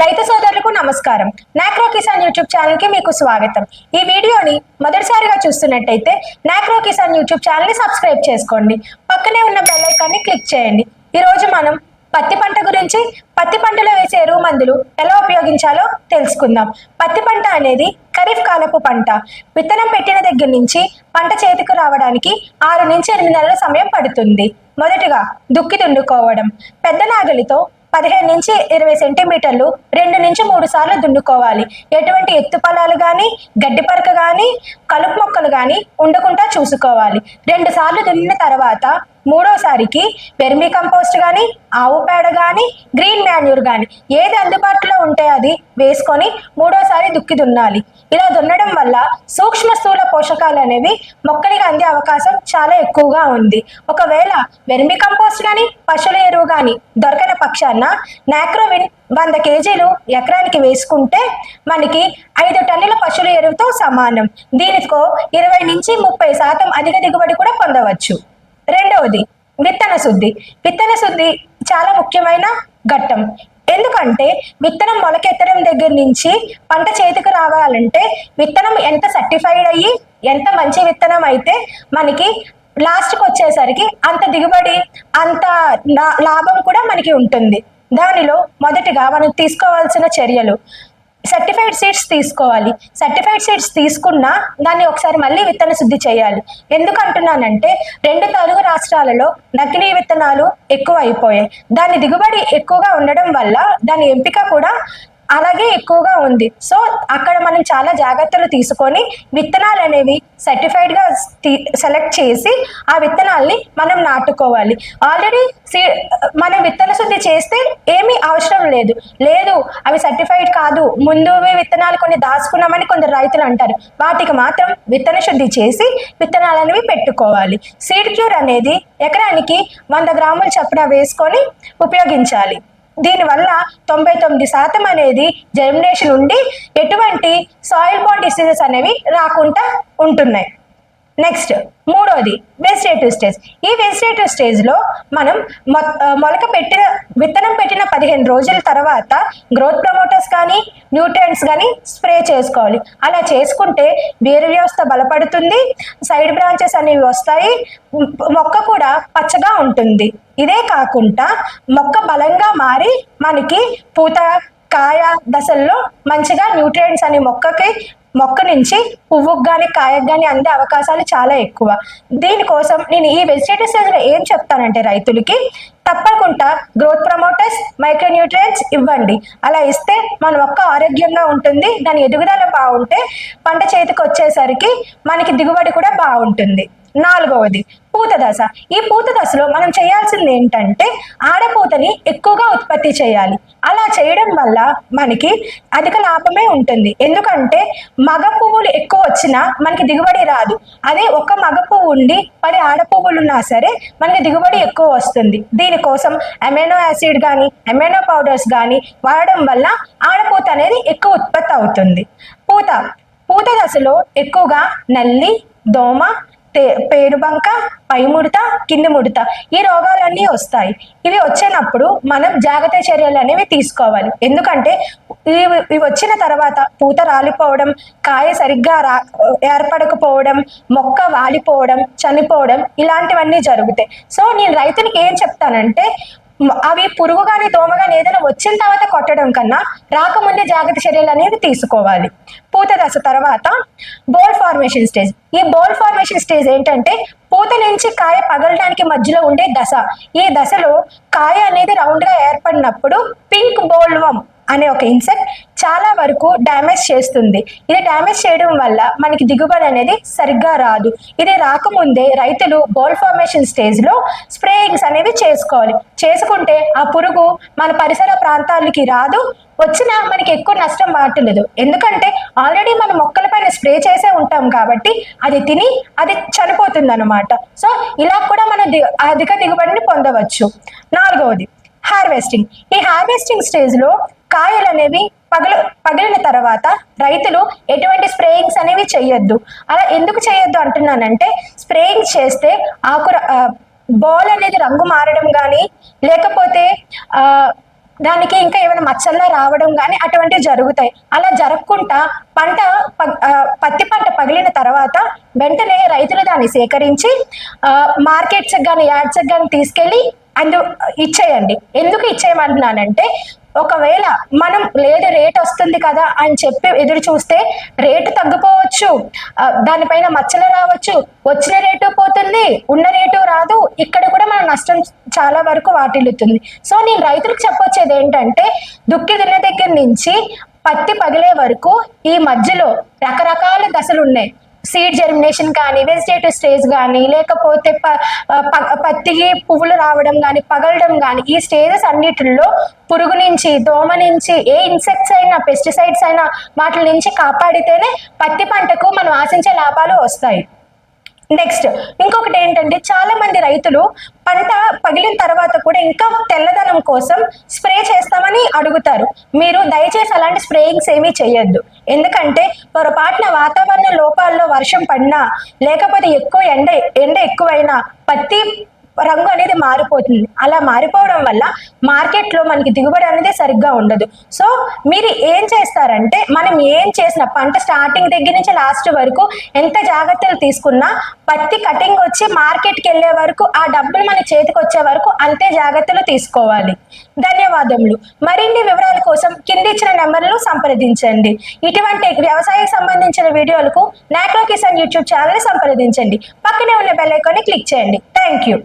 రైతు సోదరులకు నమస్కారం. నాక్రో కిసాన్ యూట్యూబ్ ఛానల్కి మీకు స్వాగతం. ఈ వీడియోని మొదటిసారిగా చూస్తున్నట్టయితే నాక్రో కిసాన్ యూట్యూబ్ ఛానల్ని సబ్స్క్రైబ్ చేసుకోండి. పక్కనే ఉన్న బెల్ ఐకాన్ని క్లిక్ చేయండి. ఈ రోజు మనం పత్తి పంట గురించి పత్తి పంటలో వేసే ఎరువు మందులు ఎలా ఉపయోగించాలో తెలుసుకుందాం. పత్తి పంట అనేది ఖరీఫ్ కాలపు పంట. విత్తనం పెట్టిన దగ్గర నుంచి పంట చేతికి రావడానికి ఆరు నుంచి ఎనిమిది నెలల సమయం పడుతుంది. మొదటగా దుక్కి దున్నుకోవడం పెద్ద నాగలితో పదిహేను నుంచి ఇరవై సెంటీమీటర్లు రెండు నుంచి మూడు సార్లు దున్నుకోవాలి. ఎటువంటి ఎత్తు పొలాలు కానీ గడ్డి పరక కానీ కలుపు మొక్కలు కానీ ఉండకుండా చూసుకోవాలి. రెండు సార్లు దున్నిన తర్వాత మూడోసారికి పెర్మి కంపోస్ట్ కానీ ఆవు పేడ కానీ గ్రీన్ మాన్యూర్ కానీ ఏది అందుబాటులో ఉంటే అది వేసుకొని మూడోసారి దుక్కి దున్నాలి. ఇలా దున్నడం వల్ల సూక్ష్మ స్థూల పోషకాలు అనేవి మొక్కలకి అందే అవకాశం చాలా ఎక్కువగా ఉంది. ఒకవేళ వెర్మి కంపోస్ట్ కానీ పశువుల ఎరువు కానీ దొరకని పక్షాన నాక్రోవిన్ వంద కేజీలు ఎకరానికి వేసుకుంటే మనకి ఐదు టన్నుల పశువుల ఎరువుతో సమానం. దీనికో ఇరవై నుంచి ముప్పై శాతం అధిక దిగుబడి కూడా పొందవచ్చు. రెండవది విత్తన శుద్ధి. విత్తన శుద్ధి చాలా ముఖ్యమైన ఘట్టం. ఎందుకంటే విత్తనం మొలకెత్తడం దగ్గర నుంచి పంట చేతికి రావాలంటే విత్తనం ఎంత సర్టిఫైడ్ అయ్యి ఎంత మంచి విత్తనం అయితే మనకి లాస్ట్కి వచ్చేసరికి అంత దిగుబడి అంత లా- లాభం కూడా మనకి ఉంటుంది. దానిలో మొదటిగా మనం తీసుకోవాల్సిన చర్యలు. సర్టిఫైడ్ సీడ్స్ తీసుకోవాలి. సర్టిఫైడ్ సీడ్స్ తీసుకున్నా దాన్ని ఒకసారి మళ్ళీ విత్తన శుద్ధి చేయాలి. ఎందుకు అంటున్నానంటే రెండు తెలుగు రాష్ట్రాలలో నకిలీ విత్తనాలు ఎక్కువ అయిపోయాయి దాని దిగుబడి ఎక్కువగా ఉండడం వల్ల దాని ఎంపిక కూడా అలాగే ఎక్కువగా ఉంది. సో అక్కడ మనం చాలా జాగ్రత్తలు తీసుకొని విత్తనాలు అనేవి సర్టిఫైడ్గా సెలెక్ట్ చేసి ఆ విత్తనాల్ని మనం నాటుకోవాలి. ఆల్రెడీ మనం విత్తన శుద్ధి చేస్తే ఏమీ అవసరం లేదు. లేదు అవి సర్టిఫైడ్ కాదు. ముందువే విత్తనాలు కొన్ని దాచుకున్నామని కొందరు రైతులు అంటారు. వాటికి మాత్రం విత్తన శుద్ధి చేసి విత్తనాలు అనేవి పెట్టుకోవాలి. సీడ్ క్యూర్ అనేది ఎకరానికి వంద గ్రాములు చప్పున వేసుకొని ఉపయోగించాలి. దీనివల్ల తొంభై తొమ్మిది శాతం అనేది జర్మినేషన్ ఉండి ఎటువంటి సాయిల్ బాండ్ డిసీజెస్ అనేవి రాకుండా ఉంటున్నాయి. నెక్స్ట్ మూడోది వెజిటేటివ్ స్టేజ్ ఈ వెజిటేటివ్ స్టేజ్లో మనం మొ- మొలక పెట్టిన విత్తనం పెట్టిన పదిహేను రోజుల తర్వాత గ్రోత్ ప్రమోటర్స్ కానీ న్యూట్రియంట్స్ కానీ స్ప్రే చేసుకోవాలి. అలా చేసుకుంటే వేరు వ్యవస్థ బలపడుతుంది సైడ్ బ్రాంచెస్ అనేవి వస్తాయి మొక్క కూడా పచ్చగా ఉంటుంది. ఇదే కాకుండా మొక్క బలంగా మారి మనకి పూత కాయ దశల్లో మంచిగా న్యూట్రియంట్స్ అనే మొక్కకి మొక్క నుంచి పువ్వుకు కానీ కాయకు కానీ అందే అవకాశాలు చాలా ఎక్కువ. దీనికోసం నేను ఈ వెజిటేటివ్ స్టేజ్లో ఏం చెప్తానంటే రైతులకి తప్పకుండా గ్రోత్ ప్రమోటర్స్ మైక్రోన్యూట్రియంట్స్ ఇవ్వండి. అలా ఇస్తే మన మొక్క ఆరోగ్యంగా ఉంటుంది దాని ఎదుగుదల బాగుంటే పంట చేతికి వచ్చేసరికి మనకి దిగుబడి కూడా బాగుంటుంది. నాలుగవది పూత దశ ఈ పూత దశలో మనం చేయాల్సింది ఏంటంటే ఆడపూతని ఎక్కువగా ఉత్పత్తి చేయాలి. అలా చేయడం వల్ల మనకి అధిక లాభమే ఉంటుంది. ఎందుకంటే మగ పువ్వులు ఎక్కువ వచ్చినా మనకి దిగుబడి రాదు. అదే ఒక మగ పువ్వు ఉండి పది ఆడ పువ్వులు ఉన్నా సరే మనకి దిగుబడి ఎక్కువ వస్తుంది. దీనికోసం అమైనో యాసిడ్ కానీ అమైనో పౌడర్స్ కానీ వాడడం వల్ల ఆడపూత అనేది ఎక్కువ ఉత్పత్తి అవుతుంది. పూత పూత దశలో ఎక్కువగా నల్లి దోమ తే పేరుబంక పై ముడత కింది ముడత. ఈ రోగాలన్నీ వస్తాయి. ఇవి వచ్చినప్పుడు మనం జాగ్రత్త చర్యలు అనేవి తీసుకోవాలి. ఎందుకంటే ఇవి ఇవి వచ్చిన తర్వాత పూత రాలిపోవడం కాయ సరిగ్గా రా ఏర్పడకపోవడం మొక్క వాలిపోవడం చనిపోవడం ఇలాంటివన్నీ జరుగుతాయి. సో నేను రైతునికి ఏం చెప్తానంటే అవి పురుగు కానీ దోమ కానీ ఏదైనా వచ్చిన తర్వాత కొట్టడం కన్నా రాకముందే జాగ్రత్త చర్యలు అనేవి తీసుకోవాలి. పూత దశ తర్వాత బోల్ ఫార్మేషన్ స్టేజ్. ఈ బోల్ ఫార్మేషన్ స్టేజ్ ఏంటంటే పూత నుంచి కాయ పగలడానికి మధ్యలో ఉండే దశ. ఈ దశలో కాయ అనేది రౌండ్గా ఏర్పడినప్పుడు పింక్ బోల్వమ్ అనే ఒక ఇన్సెక్ట్ చాలా వరకు డ్యామేజ్ చేస్తుంది. ఇది డ్యామేజ్ చేయడం వల్ల మనకి దిగుబడి అనేది సరిగ్గా రాదు. ఇది రాకముందే రైతులు బోల్ ఫార్మేషన్ స్టేజ్లో స్ప్రేయింగ్స్ అనేవి చేసుకోవాలి. చేసుకుంటే ఆ పురుగు మన పరిసర ప్రాంతాలకి రాదు వచ్చినా మనకి ఎక్కువ నష్టం వాటలేదు ఎందుకంటే ఆల్రెడీ మనం మొక్కల పైన స్ప్రే చేసే ఉంటాం కాబట్టి అది తిని అది చనిపోతుంది అనమాట సో ఇలా కూడా మనం ది- అధిక దిగుబడిని పొందవచ్చు. నాలుగవది హార్వెస్టింగ్ ఈ హార్వెస్టింగ్ స్టేజ్లో కాయలు అనేవి పగల పగిలిన తర్వాత రైతులు ఎటువంటి స్ప్రేయింగ్స్ అనేవి చేయొద్దు. అలా ఎందుకు చేయొద్దు అంటున్నానంటే స్ప్రేయింగ్ చేస్తే ఆకుర బాల్ అనేది రంగు మారడం కానీ లేకపోతే ఆ, దానికి ఇంకా ఏమైనా మచ్చల్లో రావడం కానీ అటువంటివి జరుగుతాయి. అలా జరగకుండా పంట పత్తి పంట పగిలిన తర్వాత వెంటనే రైతులు దాన్ని సేకరించి మార్కెట్స్ కానీ యాడ్స్ కానీ తీసుకెళ్ళి అందు ఇచ్చేయండి. ఎందుకు ఇచ్చేయమంటున్నానంటే ఒకవేళ మనం లేదు రేట్ వస్తుంది కదా అని చెప్పి ఎదురు చూస్తే రేటు తగ్గిపోవచ్చు. దానిపైన మచ్చలు రావచ్చు. వచ్చిన రేటు పోతుంది ఉన్న రేటు రాదు. ఇక్కడ కూడా మన నష్టం చాలా వరకు వాటిల్లుతుంది. సో నేను రైతులకు చెప్పొచ్చేది ఏంటంటే దుక్కి దిన దగ్గర నుంచి పత్తి పగిలే వరకు ఈ మధ్యలో రకరకాల దశలు ఉన్నాయి సీడ్ జెర్మినేషన్ కానీ వెజిటేటివ్ స్టేజ్ కానీ లేకపోతే పత్తి పత్తికి పువ్వులు రావడం కానీ పగలడం కానీ ఈ స్టేజెస్ అన్నిటిలో పురుగు నుంచి దోమ నుంచి ఏ ఇన్సెక్ట్స్ అయినా పెస్టిసైడ్స్ అయినా వాటి నుంచి కాపాడితేనే పత్తి పంటకు మనం ఆశించే లాభాలు వస్తాయి. నెక్స్ట్ ఇంకొకటి ఏంటంటే చాలా మంది రైతులు పంట పగిలిన తర్వాత కూడా ఇంకా తెల్లదనం కోసం స్ప్రే చేస్తామని అడుగుతారు. మీరు దయచేసి అలాంటి స్ప్రేయింగ్స్ ఏమీ చేయొద్దు. ఎందుకంటే పొరపాటున వాతావరణ లోపాల్లో వర్షం పడినా లేకపోతే ఎక్కువ ఎండ ఎండ ఎక్కువైనా పత్తి రంగు అనేది మారిపోతుంది. అలా మారిపోవడం వల్ల మార్కెట్లో మనకి దిగుబడి అనేది సరిగ్గా ఉండదు. సో మీరు ఏం చేస్తారంటే మనం ఏం చేసిన పంట స్టార్టింగ్ దగ్గర నుంచి లాస్ట్ వరకు ఎంత జాగ్రత్తలు తీసుకున్నా పత్తి కటింగ్ వచ్చి మార్కెట్కి వెళ్ళే వరకు ఆ డబ్బులు మన చేతికి వచ్చే వరకు అంతే జాగ్రత్తలు తీసుకోవాలి. ధన్యవాదములు. మరిన్ని వివరాల కోసం కింద ఇచ్చిన నెంబర్లు సంప్రదించండి. ఇటువంటి వ్యవసాయకు సంబంధించిన వీడియోలకు నాక్రో కిసాన్ యూట్యూబ్ ఛానల్ సంప్రదించండి. పక్కనే ఉన్న బెల్ ఐకాన్ని క్లిక్ చేయండి. Thank you